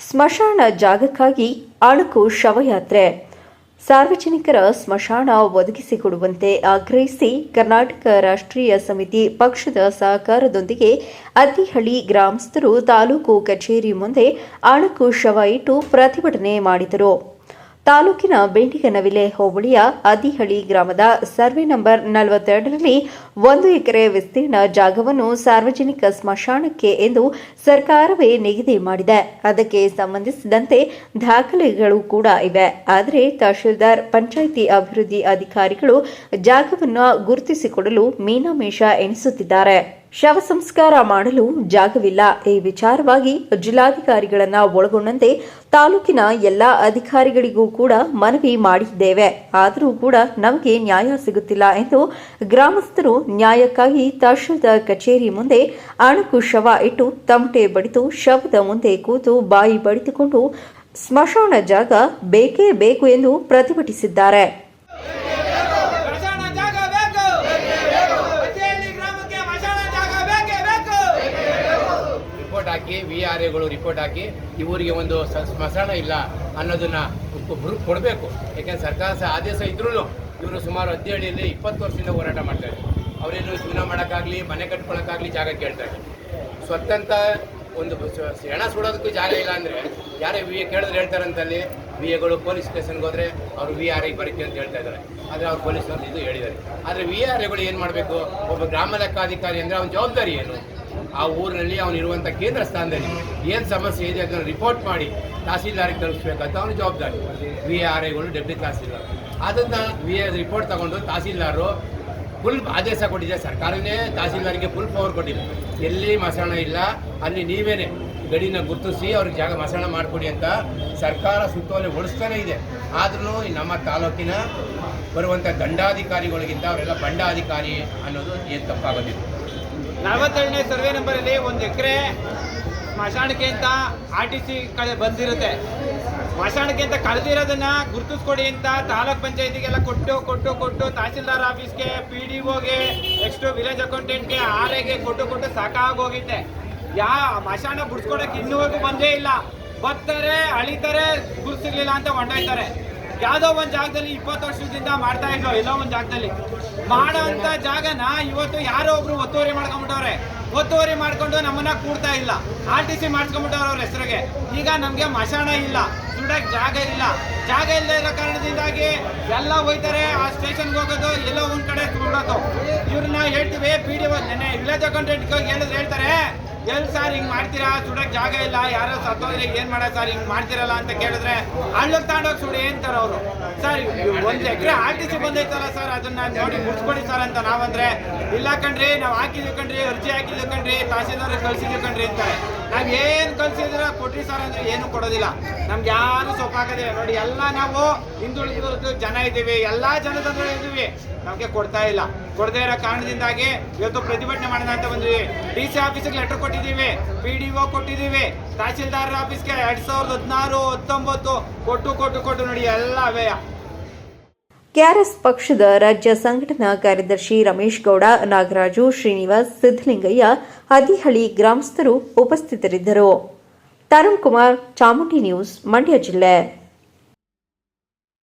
ಸ್ಮಶಾನ ಜಾಗಕ್ಕಾಗಿ ಅಣುಕು ಶವಯಾತ್ರೆ. ಸಾರ್ವಜನಿಕರ ಸ್ಮಶಾನ ಒದಗಿಸಿಕೊಡುವಂತೆ ಆಗ್ರಹಿಸಿ ಕರ್ನಾಟಕ ರಾಷ್ಟ್ರೀಯ ಸಮಿತಿ ಪಕ್ಷದ ಸಹಕಾರದೊಂದಿಗೆ ಅತ್ತಿಹಳ್ಳಿ ಗ್ರಾಮಸ್ಥರು ತಾಲೂಕು ಕಚೇರಿ ಮುಂದೆ ಅಣುಕು ಶವ ಇಟ್ಟು ಪ್ರತಿಭಟನೆ ಮಾಡಿದರು. ತಾಲೂಕಿನ ಬೆಂಡಿಗನವಿಲೆ ಹೋಬಳಿಯ ಅದಿಹಳ್ಳಿ ಗ್ರಾಮದ ಸರ್ವೆ ನಂಬರ್ ನಲವತ್ತೆರಡರಲ್ಲಿ ಒಂದು ಎಕರೆ ವಿಸ್ತೀರ್ಣ ಜಾಗವನ್ನು ಸಾರ್ವಜನಿಕ ಸ್ಮಶಾನಕ್ಕೆ ಎಂದು ಸರ್ಕಾರವೇ ನಿಗದಿ ಮಾಡಿದೆ. ಅದಕ್ಕೆ ಸಂಬಂಧಿಸಿದಂತೆ ದಾಖಲೆಗಳು ಕೂಡ ಇವೆ. ಆದರೆ ತಹಶೀಲ್ದಾರ್, ಪಂಚಾಯಿತಿ ಅಭಿವೃದ್ಧಿ ಅಧಿಕಾರಿಗಳು ಜಾಗವನ್ನು ಗುರುತಿಸಿಕೊಡಲು ಮೀನಾಮೇಷ ಎಣಿಸುತ್ತಿದ್ದಾರೆ. ಶವ ಸಂಸ್ಕಾರ ಮಾಡಲು ಜಾಗವಿಲ್ಲ. ಈ ವಿಚಾರವಾಗಿ ಜಿಲ್ಲಾಧಿಕಾರಿಗಳನ್ನ ಒಳಗೊಂಡಂತೆ ತಾಲೂಕಿನ ಎಲ್ಲಾ ಅಧಿಕಾರಿಗಳಿಗೂ ಕೂಡ ಮನವಿ ಮಾಡಿದ್ದೇವೆ. ಆದರೂ ಕೂಡ ನಮಗೆ ನ್ಯಾಯ ಸಿಗುತ್ತಿಲ್ಲ ಎಂದು ಗ್ರಾಮಸ್ಥರು ನ್ಯಾಯಕ್ಕಾಗಿ ತಹಶೀಲ್ದಾರ್ ಕಚೇರಿ ಮುಂದೆ ಅಣುಕು ಶವ ಇಟ್ಟು ತಮಟೆ ಬಡಿದು ಶವದ ಮುಂದೆ ಕೂತು ಬಾಯಿ ಬಡಿದುಕೊಂಡು ಸ್ಮಶಾನ ಜಾಗ ಬೇಕೇ ಬೇಕು ಎಂದು ಪ್ರತಿಭಟಿಸಿದ್ದಾರೆ ಮಶಾನ ಜಾಗ ಬೇಕು ಅತಿಹಳ್ಳಿ ಗ್ರಾಮಕ್ಕೆ ಮಶಾನ ಜಾಗ ಬೇಕೇ ಬೇಕು ರಿಪೋರ್ಟ್ ಹಾಕಿ ವಿ ಆರ್ ಎಗಳು ರಿಪೋರ್ಟ್ ಹಾಕಿ ಇವರಿಗೆ ಒಂದು ಸ್ಮಶಾನ ಇಲ್ಲ ಅನ್ನೋದನ್ನು ಕೊಡಬೇಕು. ಯಾಕೆಂದ್ರೆ ಸರ್ಕಾರ ಸಹ ಆದೇಶ ಇದ್ರೂ ಇವರು ಸುಮಾರು ಹದಿನೇಳಿಯಲ್ಲಿ ಇಪ್ಪತ್ತು ವರ್ಷದಿಂದ ಹೋರಾಟ ಮಾಡ್ತಾರೆ ಅವರೇನು ಜೀವನ ಮಾಡೋಕ್ಕಾಗಲಿ, ಮನೆ ಕಟ್ಕೊಳ್ಳೋಕ್ಕಾಗಲಿ ಜಾಗ ಕೇಳ್ತಾರೆ ಸ್ವತಂತ್ರ ಒಂದು ಹೆಣ ಸುಡೋದಕ್ಕೂ ಜಾಗ ಇಲ್ಲ ಅಂದರೆ ಯಾರೇ ವಿ ಎ ಕೇಳಿದ್ರೆ ಹೇಳ್ತಾರಂತಲ್ಲಿ ವಿ ಎಗಳು ಪೊಲೀಸ್ ಸ್ಟೇಷನ್ಗೆ ಹೋದರೆ ಅವರು ವಿ ಆರ್ ಐ ಬರೀತಿ ಅಂತ ಹೇಳ್ತಾ ಇದ್ದಾರೆ. ಆದರೆ ಅವ್ರು ಪೊಲೀಸರು ಇದು ಹೇಳಿದ್ದಾರೆ. ಆದರೆ ವಿ ಆರ್ ಎಗಳು ಏನು ಮಾಡಬೇಕು? ಒಬ್ಬ ಗ್ರಾಮ ಲೆಕ್ಕಾಧಿಕಾರಿ ಅಂದರೆ ಅವನ ಜವಾಬ್ದಾರಿ ಏನು? ಆ ಊರಿನಲ್ಲಿ ಅವನಿರುವಂಥ ಕೇಂದ್ರ ಸ್ಥಾನದಲ್ಲಿ ಏನು ಸಮಸ್ಯೆ ಇದೆ ಅದನ್ನು ರಿಪೋರ್ಟ್ ಮಾಡಿ ತಹಸೀಲ್ದಾರಿಗೆ ತಲುಪಿಸ್ಬೇಕಂತ ಅವನ ಜವಾಬ್ದಾರಿ. ವಿ ಆರ್ ಐಗಳು ಡೆಪ್ಟಿ ತಹಸೀಲ್ದಾರ್. ಅದನ್ನು ವಿ ರಿಪೋರ್ಟ್ ತಗೊಂಡು ತಹಸೀಲ್ದಾರರು ಫುಲ್ ಆದೇಶ ಕೊಟ್ಟಿದೆ. ಸರ್ಕಾರನೇ ತಹಸೀಲ್ದಾರಿಗೆ ಫುಲ್ ಪವರ್ ಕೊಟ್ಟಿದೆ. ಎಲ್ಲಿ ಮಸಾಣ ಇಲ್ಲ, ಅಲ್ಲಿ ನೀವೇನೆ ಗಡಿನ ಗುರುತಿಸಿ ಅವ್ರಿಗೆ ಜಾಗ ಮಸಾಣ ಮಾಡಿಕೊಡಿ ಅಂತ ಸರ್ಕಾರ ಸುತ್ತೋಲೆ ಹೊಡಿಸ್ತಾನೆ ಇದೆ. ಆದ್ರೂ ನಮ್ಮ ತಾಲೂಕಿನ ಬರುವಂಥ ದಂಡಾಧಿಕಾರಿಗಳಿಗಿಂತ ಅವರೆಲ್ಲ ಬಂಡಾಧಿಕಾರಿ ಅನ್ನೋದು ಏನು ತಪ್ಪಾಗೋದಿಲ್ಲ. ನಲವತ್ತೆರಡನೇ ಸರ್ವೆ ನಂಬರಲ್ಲಿ ಒಂದು ಎಕರೆ ಸ್ಮಶಾನಕ್ಕೆ ಅಂತ ಆರ್ ಟಿ ಸಿ ಕಳೆ ಬಂದಿರುತ್ತೆ. ಸ್ಮಶಾನಕ್ಕೆ ಅಂತ ಕಳೆದಿರೋದನ್ನ ಗುರುತಿಸ್ಕೊಡಿ ಅಂತ ತಾಲೂಕ್ ಪಂಚಾಯತಿಗೆಲ್ಲ ಕೊಟ್ಟು ಕೊಟ್ಟು ಕೊಟ್ಟು ತಹಸೀಲ್ದಾರ್ ಆಫೀಸ್ಗೆ, ಪಿ ಡಿ ಒಗೆ ನೆಕ್ಸ್ಟ್ ವಿಲೇಜ್ ಅಕೌಂಟೆಂಟ್ಗೆ ಆರ್ ಎಗೆ ಕೊಟ್ಟು ಕೊಟ್ಟು ಸಾಕಾಗೋಗಿದ್ದೆ ಯಾ ಮಶಾನ ಬಿಡ್ಸ್ಕೊಡಕ್ಕೆ ಇನ್ನೂವರೆಗೂ ಬಂದೇ ಇಲ್ಲ. ಬರ್ತಾರೆ ಅಳಿತಾರೆ ಗುರುತಿರ್ಲಿಲ್ಲ ಅಂತ ಹೊಂಡೋಯ್ತಾರೆ. ಯಾವ್ದೋ ಒಂದು ಜಾಗದಲ್ಲಿ ಇಪ್ಪತ್ತು ವರ್ಷದಿಂದ ಮಾಡ್ತಾ ಇದ್ರು, ಎಲ್ಲೋ ಒಂದು ಜಾಗದಲ್ಲಿ. ಮಾಡೋ ಅಂತ ಜಾಗನ ಇವತ್ತು ಯಾರೋ ಒಬ್ರು ಒತ್ತುವರಿ ಮಾಡ್ಕೊಂಡ್ಬಿಟ್ಟವ್ರೆ ಒತ್ತುವರಿ ಮಾಡ್ಕೊಂಡು ನಮ್ಮನ್ನ ಕೂಡ್ತಾ ಇಲ್ಲ. ಆರ್ ಟಿ ಸಿ ಮಾಡ್ಕೊಂಡ್ಬಿಟ್ಟವ್ರ ಅವ್ರ ಹೆಸರಿಗೆ. ಈಗ ನಮ್ಗೆ ಮಶಾಣ ಇಲ್ಲ. ಸುಡಕ್ ಜಾಗ ಇಲ್ಲ. ಜಾಗ ಇಲ್ಲದೆ ಇರೋ ಕಾರಣದಿಂದಾಗಿ ಎಲ್ಲ ಹೋಯ್ತಾರೆ. ಆ ಸ್ಟೇಷನ್ಗೆ ಹೋಗೋದು, ಎಲ್ಲೋ ಒಂದ್ ಕಡೆ ಇವ್ರನ್ನ ಹೇಳ್ತೀವಿ, ಪಿ ಡಿ ನೆನೆ ವಿಲೇಜ್ ಅಕೌಂಟೆಂಟ್ ಹೇಳಿದ್ರೆ ಹೇಳ್ತಾರೆ ಎಲ್ ಸರ್ ಹಿಂಗ್ ಮಾಡ್ತೀರಾ? ಸುಡಕ್ ಜಾಗ ಇಲ್ಲ. ಯಾರೋ ಸತ್ತೋದ್ರೆ ಏನ್ ಮಾಡ ಸರ್? ಹಿಂಗ್ ಮಾಡ್ತಿರಲ್ಲ ಅಂತ ಕೇಳಿದ್ರೆ ಹಳ್ಳಕ್ ತಗೊಂಡೋಗಿ ಸುಡಿ ಏನ್ತಾರ ಅವರು? ಸರ್, ಒಂದ್ ಎಕರೆ ಆರ್ ಟಿ ಬಂದೈತಲ್ಲ ಸರ್, ಅದನ್ನ ನೋಡಿ ಮುಟ್ಕೊಡಿ ಸರ್ ಅಂತ ನಾವಂದ್ರೆ, ಇಲ್ಲ ಕಣ್ರಿ, ನಾವ್ ಹಾಕಿದ್ವಿ ಕಣ್ರಿ, ಅರ್ಜಿ ಹಾಕಿದ್ವಿ ಕಣ್ರಿ, ತಹಸೀಲ್ದಾರ್ ಕಳ್ಸಿದ್ವಿ ಕಣ್ರಿ ಅಂತಾರೆ. ನಾವ್ ಏನ್ ಕಳ್ಸಿದ್ರ ಕೊಟ್ರಿ ಸರ್ ಅಂದ್ರೆ ಏನು ಕೊಡೋದಿಲ್ಲ. ನಮ್ಗೆ ಯಾರು ಸೊಪ್ಪಾಗದೆ ನೋಡಿ, ಎಲ್ಲ ನಾವು ಹಿಂದುಳಿದ ಜನ ಇದ್ದೀವಿ. ಎಲ್ಲಾ ಜನತಂತ್ರ ಇದ್ದೀವಿ. ನಮ್ಗೆ ಕೊಡ್ತಾ ಇಲ್ಲ. ಕೊಡದೇ ಇರೋ ಕಾರಣದಿಂದಾಗಿ ಇವತ್ತು ಪ್ರತಿಭಟನೆ ಮಾಡೋಣ ಅಂತ ಬಂದ್ವಿ. ಡಿ ಸಿ ಆಫೀಸಿಗೆ ಲೆಟರ್ ಕೊಟ್ಟಿದ್ದೀವಿ. ಪಿ ಡಿ ಒ ಕೊಟ್ಟಿದ್ದೀವಿ. ತಹಸೀಲ್ದಾರ್ ಆಫೀಸ್ಗೆ ಎರಡ್ ಸಾವಿರದ ಹದಿನಾರು, ಹತ್ತೊಂಬತ್ತು ಕೊಟ್ಟು ಕೊಟ್ಟು ಕೊಟ್ಟು ನೋಡಿ, ಎಲ್ಲ ಅವ್ಯಯ. ಕೆಆರ್ಎಸ್ ಪಕ್ಷದ ರಾಜ್ಯ ಸಂಘಟನಾ ಕಾರ್ಯದರ್ಶಿ ರಮೇಶ್ ಗೌಡ, ನಾಗರಾಜು ಶ್ರೀನಿವಾಸ್ ಸಿದ್ದಲಿಂಗಯ್ಯ ಹದಿಹಳ್ಳಿ ಗ್ರಾಮಸ್ಥರು ಉಪಸ್ಥಿತರಿದ್ದರು. ತರುಣ್ ಕುಮಾರ್ ಚಾಮುಂಡಿ ನ್ಯೂಸ್ ಮಂಡ್ಯ ಜಿಲ್ಲೆ